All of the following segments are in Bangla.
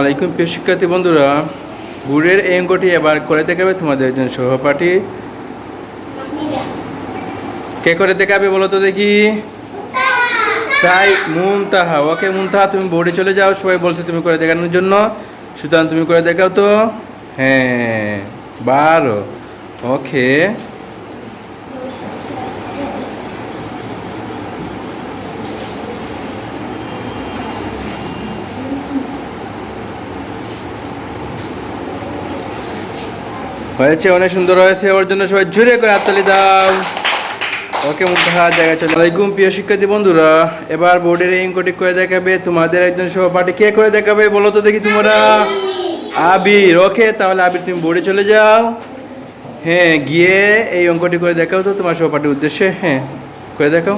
আলাইকুম প্রিয় শিক্ষার্থী বন্ধুরা, গুড়ের এই অঙ্কটি এবার করে দেখাবে তোমাদের একজন সহপাঠী। কে করে দেখাবে বলো তো দেখি? তাই মুমতাহা ওকে মুমতাহা তুমি বোর্ডে চলে যাও, সবাই বলছে তুমি করে দেখানোর জন্য। সুতরাং তুমি করে দেখাও তো। হ্যাঁ বারো। ওকে। হয়েছে, অনেক সুন্দর হয়েছে, ওর জন্য সবাই জুড়ে করে হাততালি দাও। ওকে মুখা জায়গায় চলে। আলাইকুম প্রিয় শিক্ষার্থী বন্ধুরা। এবার বোর্ডের এই অঙ্কটি করে দেখাবে, তোমাদের একজন সহপাঠী কে করে দেখাবে, বলো তো দেখি তোমরা। আবির, ওকে, তাহলে আবির, তুমি বোর্ডে চলে যাও। হ্যাঁ গিয়ে এই অঙ্কটি করে দেখাও তো তোমার সহপাঠীর উদ্দেশ্যে। হ্যাঁ করে দেখাও।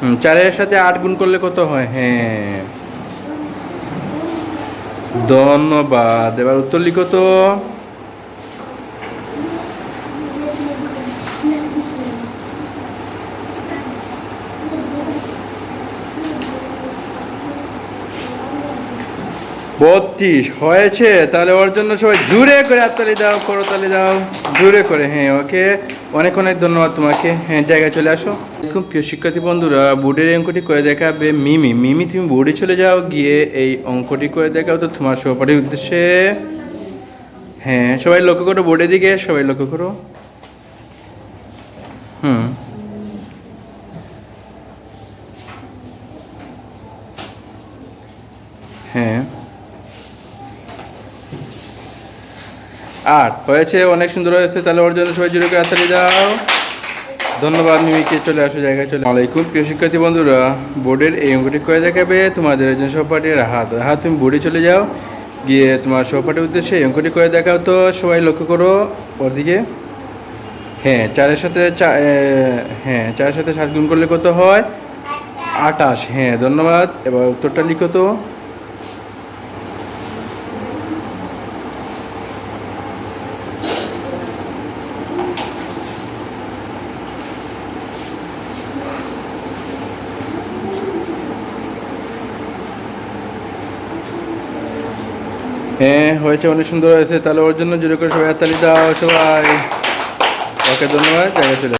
হুম, চারের সাথে আট গুণ করলে কত হয়? হ্যাঁ। ধন্যবাদ। এবার উত্তর লিখো তো। বত্রিশ, হয়েছে? তাহলে ওর জন্য সবাই জুড়ে করে হাততালি দাও, করতালি দাও। জুড়ে করে হ্যাঁ ওকে। অনেক অনেক ধন্যবাদ তোমাকে হ্যাঁ জায়গায় চলে আসো। খুব প্রিয় শিক্ষার্থী বন্ধুরা, বোর্ডের অঙ্কটি করে দেখাবে মিমি। মিমি, তুমি বোর্ডে চলে যাও, গিয়ে এই অঙ্কটি করে দেখাও তো তোমার সহপাঠীর উদ্দেশ্যে। হ্যাঁ সবাই লক্ষ্য করো বোর্ডের দিকে, সবাই লক্ষ্য করো। হুম। হ্যাঁ। আট। হয়েছে, অনেক সুন্দর হয়েছে। তাহলে ওর জন্য সবাই জিরো করে হাততালি দাও। ধন্যবাদ, মিমিকে চলে আসো জায়গায়, চলে আলাইকুম, প্রিয় শিক্ষার্থী বন্ধুরা। বোর্ডের এই অঙ্কটি করে দেখাবে তোমাদের একজন সহপাঠী রাহাত রাহাত তুমি বোর্ডে চলে যাও। গিয়ে তোমার সহপাঠীর উদ্দেশ্যে এই অঙ্কটি করে দেখাও তো। সবাই লক্ষ্য করো ওর দিকে হ্যাঁ চারের সাথে হ্যাঁ চারের সাথে সাত গুণ করলে কত হয়? আটাশ। হ্যাঁ ধন্যবাদ। এবার উত্তরটা লিখো তো। হ্যাঁ হয়েছে, অনেক সুন্দর হয়েছে। তাহলে ওর জন্য জোরে করে সবাই হাততালি দাও সবাই। ওকে, ধন্যবাদ। চলে